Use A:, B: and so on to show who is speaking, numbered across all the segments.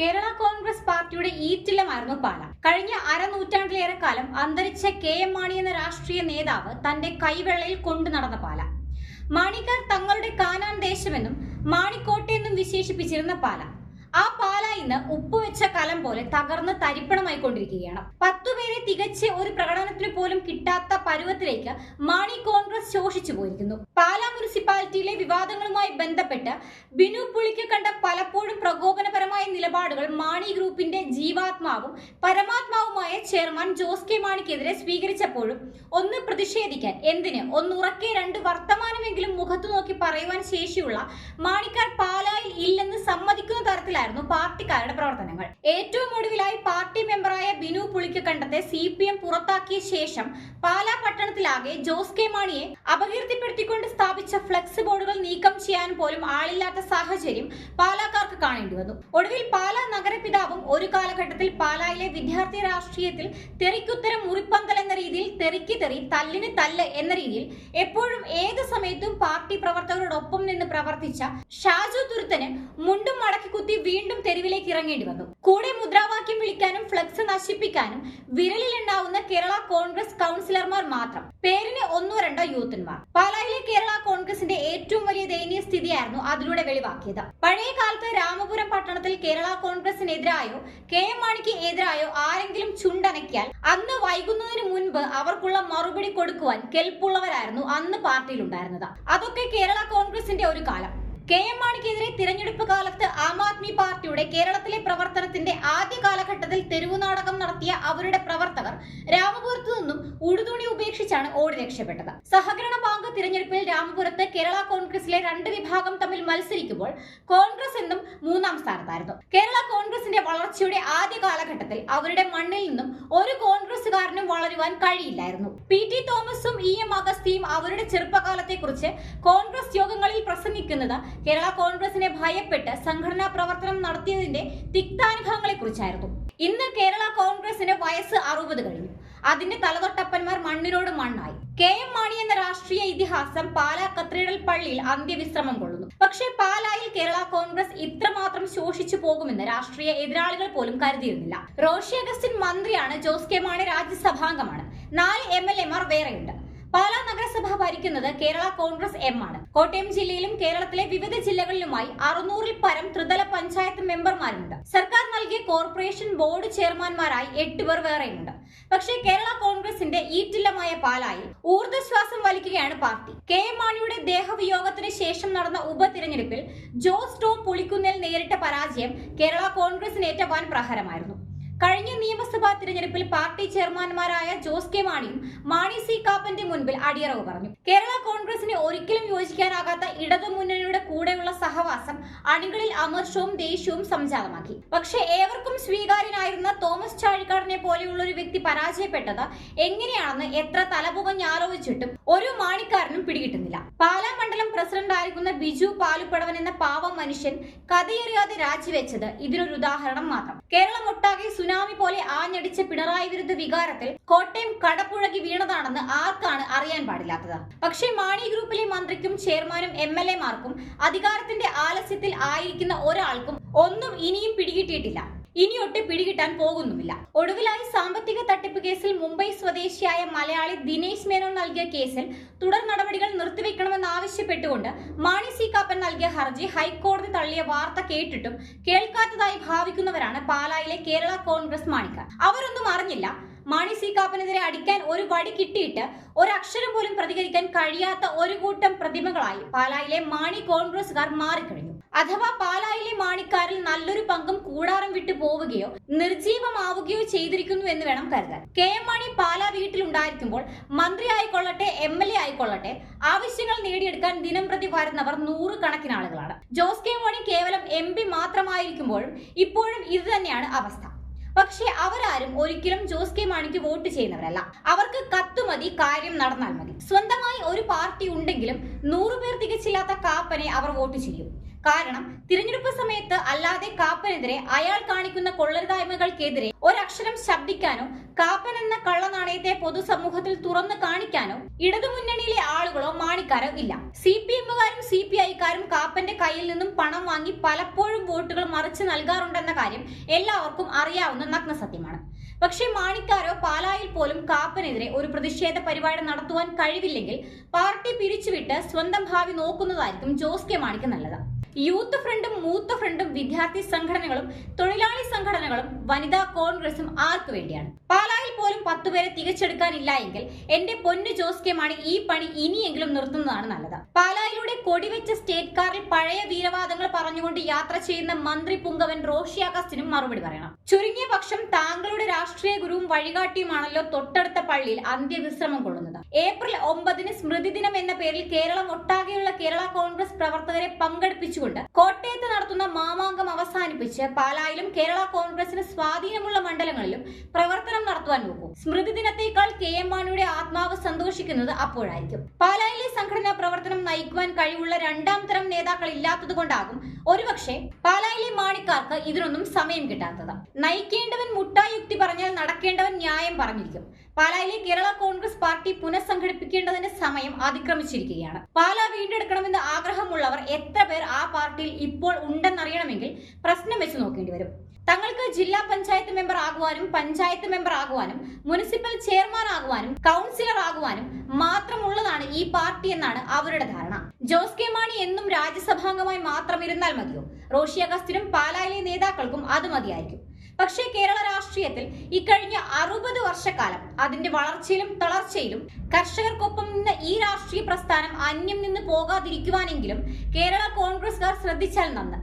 A: കേരള കോൺഗ്രസ് പാർട്ടിയുടെ ഈറ്റില്ലമായിരുന്നു പാല. കഴിഞ്ഞ അരനൂറ്റാണ്ടിലേറെ കാലം അന്തരിച്ച കെ എം മാണി എന്ന രാഷ്ട്രീയ നേതാവ് തന്റെ കൈവെള്ളയിൽ കൊണ്ടു നടന്ന പാല. മാണിക്കാർ തങ്ങളുടെ കാനാൻ ദേശമെന്നും മാണിക്കോട്ടെന്നും വിശേഷിപ്പിച്ചിരുന്ന പാല. ഇന്ന് ഉപ്പുവെച്ച കലം പോലെ തകർന്ന് തരിപ്പണമായി കൊണ്ടിരിക്കുകയാണ് പത്തുപേരെ തികച്ച് ഒരു പ്രകടനത്തിന് പോലും കിട്ടാത്ത പരുവത്തിലേക്ക് മാണി കോൺഗ്രസ് ശോഷിച്ചു പോയിരിക്കുന്നു. പാലാ മുനിസിപ്പാലിറ്റിയിലെ വിവാദങ്ങളുമായി ബന്ധപ്പെട്ട് ബിനു പുളിക്ക് കണ്ട പലപ്പോഴും പ്രകോപനപരമായ നിലപാടുകൾ മാണി ഗ്രൂപ്പിന്റെ ജീവാത്മാവും പരമാത്മാവുമായ ചെയർമാൻ ജോസ് കെ മാണിക്കെതിരെ സ്വീകരിച്ചപ്പോഴും ഒന്ന് പ്രതിഷേധിക്കാൻ എന്തിന്? ഒന്നുറക്കെ രണ്ട് വർത്തമാനമെങ്കിലും മുഖത്തു നോക്കി പറയുവാൻ ശേഷിയുള്ള മാണിക്കാർ പാലായിൽ ഇല്ലെന്ന് സമ്മതിക്കുന്ന തരത്തിലായിരുന്നു പാർട്ടിക്കാരുടെ പ്രവർത്തനങ്ങൾ. ഏറ്റവും ഒടുവിലായി പാർട്ടി മെമ്പറായ ബിനു പുളിക്ക് കണ്ടത്തെ സി പി എം പുറത്താക്കിയ ശേഷം പാലാ പട്ടണത്തിലാകെ ജോസ് കെ മാണിയെ അപകീർത്തിപ്പെടുത്തിക്കൊണ്ട് സ്ഥാപിച്ച ഫ്ലക്സ് ബോർഡുകൾ നീക്കം ചെയ്യാൻ പോലും ആളില്ലാത്ത സാഹചര്യം പാലാക്കാർക്ക് കാണേണ്ടി വന്നു. ഒടുവിൽ പാലാ നഗരപിതാവും ഒരു കാലഘട്ടത്തിൽ പാലായിലെ വിദ്യാർത്ഥി രാഷ്ട്രീയത്തിൽ തെറിക്കുത്തരം മുറിപ്പന്തൽ എന്ന രീതിയിൽ തെറിക്ക് തെറി തല്ലിന് തല്ല് എന്ന രീതിയിൽ എപ്പോഴും ഏത് സമയത്തും പാർട്ടി പ്രവർത്തകരോടൊപ്പം നിന്ന് പ്രവർത്തിച്ച ഷാജു തുരുത്തന് മുണ്ടും മടക്കി കുത്തി വീണ്ടും തെരുവിലേക്ക് ഇറങ്ങേണ്ടി വന്നു. കൂടെ മുദ്രാവാക്യം വിളിക്കാനും ഫ്ലക്സ് നശിപ്പിക്കാനും വിരലിലുണ്ടാവുന്ന കേരള കോൺഗ്രസ് കൗൺസിലർമാർ മാത്രം. പേരിന് ഒന്നോ രണ്ടോ യൂത്തന്മാർ. പാലായിലെ കേരള കോൺഗ്രസിന്റെ ഏറ്റവും വലിയ ദയനീയ സ്ഥിതിയായിരുന്നു അതിലൂടെ വെളിവാക്കിയത്. പഴയ കാലത്ത് രാമപുരം പട്ടണത്തിൽ കേരള കോൺഗ്രസിനെതിരായോ കെ എം മാണിക്ക് എതിരായോ ആരെങ്കിലും ചുണ്ടനക്കിയാൽ അന്ന് വൈകുന്നതിന് മുൻപ് അവർക്കുള്ള മറുപടി കൊടുക്കുവാൻ കെൽപ്പുള്ളവരായിരുന്നു അന്ന് പാർട്ടിയിലുണ്ടായിരുന്നത്. അതൊക്കെ കേരള കോൺഗ്രസിന്റെ ഒരു കാലം. കെ എം മാണിക്കെതിരെ തിരഞ്ഞെടുപ്പ് കാലത്ത് ആം ആദ്മി പാർട്ടിയുടെ കേരളത്തിലെ പ്രവർത്തനത്തിന്റെ ആദ്യ കാലഘട്ടത്തിൽ തെരുവു നാടകം നടത്തിയ അവരുടെ പ്രവർത്തകർ രാമപുരത്തു നിന്നും ഉടുതുണി ഉപേക്ഷിച്ചാണ് ഓടി രക്ഷപ്പെട്ടത്. സഹകരണ ബാങ്ക് തിരഞ്ഞെടുപ്പിൽ രാമപുരത്ത് കേരള കോൺഗ്രസിലെ രണ്ട് വിഭാഗം തമ്മിൽ മത്സരിക്കുമ്പോൾ കോൺഗ്രസ് എന്നും മൂന്നാം സ്ഥാനത്തായിരുന്നു. കേരള കോൺഗ്രസിന്റെ വളർച്ചയുടെ ആദ്യ കാലഘട്ടത്തിൽ അവരുടെ മണ്ണിൽ നിന്നും ഒരു കോൺഗ്രസുകാരനും വളരുവാൻ കഴിയില്ലായിരുന്നു. പി ടി തോമസും ഇ എം അഗസ്തിയും അവരുടെ ചെറുപ്പകാലത്തെ കുറിച്ച് കോൺഗ്രസ് യോഗങ്ങളിൽ പ്രസംഗിക്കുന്നത് കേരള കോൺഗ്രസിനെ ഭയപ്പെട്ട് സംഘടനാ പ്രവർത്തനം നടത്തിയതിന്റെ തിക്താനുഭവങ്ങളെ കുറിച്ചായിരുന്നു ഇന്ന് കേരള കോൺഗ്രസിന് വയസ്സ് അറുപത് കഴിഞ്ഞു. അതിന്റെ തലതൊട്ടപ്പന്മാർ മണ്ണിനോട് മണ്ണായി. കെ എം മാണി എന്ന രാഷ്ട്രീയ ഇതിഹാസം പാലാ കത്തീഡ്രൽ പള്ളിയിൽ അന്ത്യവിശ്രമം കൊള്ളുന്നു. പക്ഷേ പാലായിൽ കേരള കോൺഗ്രസ് ഇത്രമാത്രം ശോഷിച്ചു പോകുമെന്ന് രാഷ്ട്രീയ എതിരാളികൾ പോലും കരുതിയിരുന്നില്ല. റോഷി അഗസ്റ്റിൻ മന്ത്രിയാണ് ജോസ് കെ മാണി രാജ്യസഭാംഗമാണ്. നാല് എം എൽ എമാർ വേറെയുണ്ട്. പാലാ നഗരസഭ ഭരിക്കുന്നത് കേരള കോൺഗ്രസ് എം ആണ്. കോട്ടയം ജില്ലയിലും കേരളത്തിലെ വിവിധ ജില്ലകളിലുമായി അറുന്നൂറിൽ പരം ത്രിതല പഞ്ചായത്ത് മെമ്പർമാരുണ്ട്. സർക്കാർ നൽകിയ കോർപ്പറേഷൻ ബോർഡ് ചെയർമാൻമാരായി എട്ട് പേർ വേറെയുണ്ട്. പക്ഷേ കേരള കോൺഗ്രസിന്റെ ഈറ്റില്ലമായ പാലായി ഊർജശ്വാസം വലിക്കുകയാണ് പാർട്ടി. കെ എം മാണിയുടെ ദേഹവിയോഗത്തിന് ശേഷം നടന്ന ഉപതിരഞ്ഞെടുപ്പിൽ ജോസ് ടോം പുളിക്കുന്നേൽ നേരിട്ട പരാജയം കേരള കോൺഗ്രസിനേറ്റ വൻ പ്രഹരമായിരുന്നു. കഴിഞ്ഞ നിയമസഭാ തിരഞ്ഞെടുപ്പിൽ പാർട്ടി ചെയർമാൻമാരായ ജോസ് കെ മാണിയും മാണി സി കാപ്പന്റെ മുൻപിൽ അടിയറവ് പറഞ്ഞു. കേരള കോൺഗ്രസിന് ഒരിക്കലും യോജിക്കാനാകാത്ത ഇടതുമുന്നണിയുടെ കൂടെയുള്ള സഹവാസം അണികളിൽ അമർഷവും ദേഷ്യവും സംജാതമാക്കി. പക്ഷേ ഏവർക്കും സ്വീകാര്യനായിരുന്ന തോമസ് ചാഴിക്കാടിനെ പോലെയുള്ള ഒരു വ്യക്തി പരാജയപ്പെട്ടത് എങ്ങനെയാണെന്ന് എത്ര തലപുകഞ്ഞ് ആലോചിച്ചിട്ടും ഒരു മാണിക്കാരനും പിടികിട്ടുന്നില്ല. പാലാ മണ്ഡലം പ്രസിഡന്റ് ആയിരിക്കുന്ന ബിജു പാലുപ്പടവൻ എന്ന പാവം മനുഷ്യൻ കഥയറിയാതെ രാജിവെച്ചത് ഇതിനൊരു ഉദാഹരണം മാത്രം. കേരളം ഒട്ടാകെ സുനാമി പോലെ ആഞ്ഞടിച്ച പിണറായി വിരുദ്ധ വികാരത്തിൽ കോട്ടയം കടപ്പുഴകി വീണതാണെന്ന് ആർക്കാണ് അറിയാൻ പാടില്ലാത്തത്? പക്ഷേ മാണി ഗ്രൂപ്പിലെ മന്ത്രിക്കും ചെയർമാനും എം എൽ എമാർക്കും അധികാരത്തിന്റെ ആലസ്യത്തിൽ ആയിരിക്കുന്ന ഒരാൾക്കും ഒന്നും ഇനിയും പിടികിട്ടിയിട്ടില്ല. ഇനിയൊട്ട് പിടികിട്ടാൻ പോകുന്നുമില്ല. ഒടുവിലായി സാമ്പത്തിക തട്ടിപ്പ് കേസിൽ മുംബൈ സ്വദേശിയായ മലയാളി ദിനേശ് മേനോൻ നൽകിയ കേസിൽ തുടർ നടപടികൾ നിർത്തിവെക്കണമെന്നാവശ്യപ്പെട്ടുകൊണ്ട് മാണി സി കാപ്പൻ നൽകിയ ഹർജി ഹൈക്കോടതി തള്ളിയ വാർത്ത കേട്ടിട്ടും കേൾക്കാത്തതായി ഭാവിക്കുന്നവരാണ് പാലായിലെ കേരള കോൺഗ്രസ് മാണിക്കാർ അവരൊന്നും അറിഞ്ഞില്ല. മാണി സി കാപ്പനെതിരെ അടിക്കാൻ ഒരു വടി കിട്ടിയിട്ട് ഒരക്ഷരം പോലും പ്രതികരിക്കാൻ കഴിയാത്ത ഒരു കൂട്ടം പ്രതിമകളായി പാലായിലെ മാണി കോൺഗ്രസുകാർ മാറിക്കഴിഞ്ഞു. അഥവാ പാലായിലെ മാണിക്കാരിൽ നല്ലൊരു പങ്കും കൂടാരം വിട്ടു പോവുകയോ നിർജീവമാവുകയോ ചെയ്തിരിക്കുന്നു എന്ന് വേണം കരുതാൻ. കെ എം മാണി പാലാ വീട്ടിലുണ്ടായിരിക്കുമ്പോൾ മന്ത്രി ആയിക്കൊള്ളട്ടെ എം എൽ എ ആയിക്കൊള്ളട്ടെ ആവശ്യങ്ങൾ നേടിയെടുക്കാൻ ദിനം പ്രതി വരുന്നവർ നൂറുകണക്കിന് ആളുകളാണ്. ജോസ് കെ മാണി കേവലം എം പി മാത്രമായിരിക്കുമ്പോഴും ഇപ്പോഴും ഇത് തന്നെയാണ് അവസ്ഥ. പക്ഷേ അവരാരും ഒരിക്കലും ജോസ് കെ മാണിക്ക് വോട്ട് ചെയ്യുന്നവരല്ല. അവർക്ക് കത്ത് മതി കാര്യം നടന്നാൽ മതി. സ്വന്തമായി ഒരു പാർട്ടി ഉണ്ടെങ്കിലും നൂറുപേർ തികച്ചില്ലാത്ത കാപ്പനെ അവർ വോട്ട് ചെയ്യും. കാരണം തിരഞ്ഞെടുപ്പ് സമയത്ത് അല്ലാതെ കാപ്പനെതിരെ അയാൾ കാണിക്കുന്ന കൊള്ളരുതായ്മകൾക്കെതിരെ ഒരക്ഷരം ശബ്ദിക്കാനോ കാപ്പൻ എന്ന കള്ളനാണയത്തെ പൊതുസമൂഹത്തിൽ തുറന്നു കാണിക്കാനോ ഇടതുമുന്നണിയിലെ ആളുകളോ മാണിക്കാരോ ഇല്ല. സി പി എമ്മുകാരും സി പി ഐക്കാരും കാപ്പന്റെ കയ്യിൽ നിന്നും പണം വാങ്ങി പലപ്പോഴും വോട്ടുകൾ മറിച്ചു നൽകാറുണ്ടെന്ന കാര്യം എല്ലാവർക്കും അറിയാവുന്ന നഗ്ന സത്യമാണ്. പക്ഷേ മാണിക്കാരോ പാലായിൽ പോലും കാപ്പനെതിരെ ഒരു പ്രതിഷേധ പരിപാടി നടത്തുവാൻ കഴിവില്ലെങ്കിൽ പാർട്ടി പിരിച്ചുവിട്ട് സ്വന്തം ഭാവി നോക്കുന്നതായിരിക്കും ജോസ് കെ മാണിക്ക് നല്ലത്. യൂത്ത് ഫ്രണ്ടും മൂത്ത് ഫ്രണ്ടും വിദ്യാർത്ഥി സംഘടനകളും തൊഴിലാളി സംഘടനകളും വനിതാ കോൺഗ്രസും ആർക്കു വേണ്ടിയാണ്? പാലായിൽ പോലും പത്തുപേരെ തികച്ചെടുക്കാനില്ല എങ്കിൽ എന്റെ പൊന്നു ജോസ് കെ മാണി ഈ പണി ഇനിയെങ്കിലും നിർത്തുന്നതാണ് നല്ലത്. പാലായിലൂടെ കൊടിവെച്ച സ്റ്റേറ്റ് കാറിൽ പഴയ വീരവാദങ്ങൾ പറഞ്ഞുകൊണ്ട് യാത്ര ചെയ്യുന്ന മന്ത്രി പുങ്കവൻ റോഷി അഗസ്റ്റിനും മറുപടി പറയണം. ചുരുങ്ങിയ പക്ഷം താങ്കളുടെ രാഷ്ട്രീയ ഗുരുവും വഴികാട്ടിയുമാണല്ലോ തൊട്ടടുത്ത പള്ളിയിൽ അന്ത്യവിശ്രമം കൊള്ളുന്നത്. ഏപ്രിൽ ഒമ്പതിന് സ്മൃതി ദിനം എന്ന പേരിൽ കേരളം ഒട്ടാകെയുള്ള കേരള കോൺഗ്രസ് പ്രവർത്തകരെ പങ്കെടുപ്പിച്ചുകൊണ്ട് കോട്ടയത്ത് നടത്തുന്ന മാമാങ്കം അവസാനിപ്പിച്ച് പാലായിലും കേരള കോൺഗ്രസിന് സ്വാധീനമുള്ള മണ്ഡലങ്ങളിലും പ്രവർത്തനം നടത്തുവാൻ നോക്കും. സ്മൃതി ദിനത്തേക്കാൾ കെ എം മാണിയുടെ ആത്മാവ് സന്തോഷിക്കുന്നത് അപ്പോഴായിരിക്കും. പാലായിലെ സംഘടനാ പ്രവർത്തനം നയിക്കുവാൻ കഴിവുള്ള രണ്ടാം തരം നേതാക്കൾ ഇല്ലാത്തത് കൊണ്ടാകും ഒരുപക്ഷെ പാലായിലെ മാണിക്കാർക്ക് ഇതിനൊന്നും സമയം കിട്ടാത്തത്. നയിക്കേണ്ടവൻ മുട്ടായുക്തി പറഞ്ഞാൽ നടക്കേണ്ടവൻ ന്യായം പറഞ്ഞിരിക്കും. പാലായിലെ കേരള കോൺഗ്രസ് പാർട്ടി പുനഃസംഘടിപ്പിക്കേണ്ടതിന്റെ സമയം അതിക്രമിച്ചിരിക്കുകയാണ്. പാല വീണ്ടെടുക്കണമെന്ന് ആഗ്രഹമുള്ളവർ എത്ര പേർ ആ പാർട്ടിയിൽ ഇപ്പോൾ ഉണ്ടെന്നറിയണമെങ്കിൽ പ്രശ്നം വെച്ച് നോക്കേണ്ടി വരും. തങ്ങൾക്ക് ജില്ലാ പഞ്ചായത്ത് മെമ്പർ ആകുവാനും പഞ്ചായത്ത് മെമ്പർ ആകുവാനും മുനിസിപ്പൽ ചെയർമാൻ ആകുവാനും കൗൺസിലർ ആകുവാനും മാത്രമുള്ളതാണ് ഈ പാർട്ടി എന്നാണ് അവരുടെ ധാരണ. ജോസ് കെ മാണി എന്നും രാജ്യസഭാംഗമായി മാത്രം ഇരുന്നാൽ മതിയോ? റോഷി അഗസ്റ്റിനും പാലായിലെ നേതാക്കൾക്കും അത് മതിയായിരിക്കും. പക്ഷേ കേരള രാഷ്ട്രീയത്തിൽ ഇക്കഴിഞ്ഞ അറുപത് വർഷക്കാലം അതിന്റെ വളർച്ചയിലും തളർച്ചയിലും കർഷകർക്കൊപ്പം നിന്ന് ഈ രാഷ്ട്രീയ പ്രസ്ഥാനം അന്യം നിന്ന് പോകാതിരിക്കുവാനെങ്കിലും കേരള കോൺഗ്രസ്കാർ ശ്രദ്ധിച്ചാൽ നന്ന്.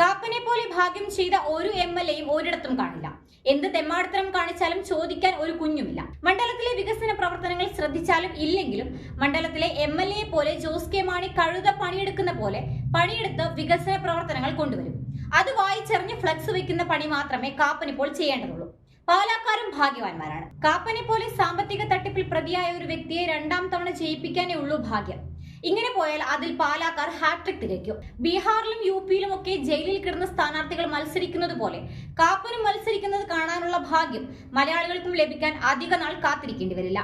A: കാപ്പനെ പോലെ ഭാഗ്യം ചെയ്ത ഒരു എം എൽ എയും ഒരിടത്തും കാണില്ല. എന്ത് തെമ്മാടത്തരം കാണിച്ചാലും ചോദിക്കാൻ ഒരു കുഞ്ഞുമില്ല. മണ്ഡലത്തിലെ വികസന പ്രവർത്തനങ്ങൾ ശ്രദ്ധിച്ചാലും ഇല്ലെങ്കിലും മണ്ഡലത്തിലെ എം എൽ എ പോലെ ജോസ് കെ മാണി കഴുത പണിയെടുക്കുന്ന പോലെ പണിയെടുത്ത് വികസന പ്രവർത്തനങ്ങൾ കൊണ്ടുവരും. അത് വായിച്ചെറിഞ്ഞ് ഫ്ലക്സ് വെക്കുന്ന പണി മാത്രമേ കാപ്പനിപ്പോൾ ചെയ്യേണ്ടതുള്ളൂ. പാലാക്കാരും ഭാഗ്യവാന്മാരാണ്. കാപ്പനെ പോലെ സാമ്പത്തിക തട്ടിപ്പിൽ പ്രതിയായ ഒരു വ്യക്തിയെ രണ്ടാം തവണ ചെയ്യിപ്പിക്കാനേ ഉള്ളൂ ഭാഗ്യം. ഇങ്ങനെ പോയാൽ അതിൽ പാലാക്കാർ ഹാട്രിക് തികയ്ക്കും ബീഹാറിലും യു പിയിലും ഒക്കെ ജയിലിൽ കിടന്ന സ്ഥാനാർത്ഥികൾ മത്സരിക്കുന്നത് പോലെ കാപ്പനും മത്സരിക്കുന്നത് കാണാനുള്ള ഭാഗ്യം മലയാളികൾക്കും ലഭിക്കാൻ അധിക നാൾ കാത്തിരിക്കേണ്ടി വരില്ല.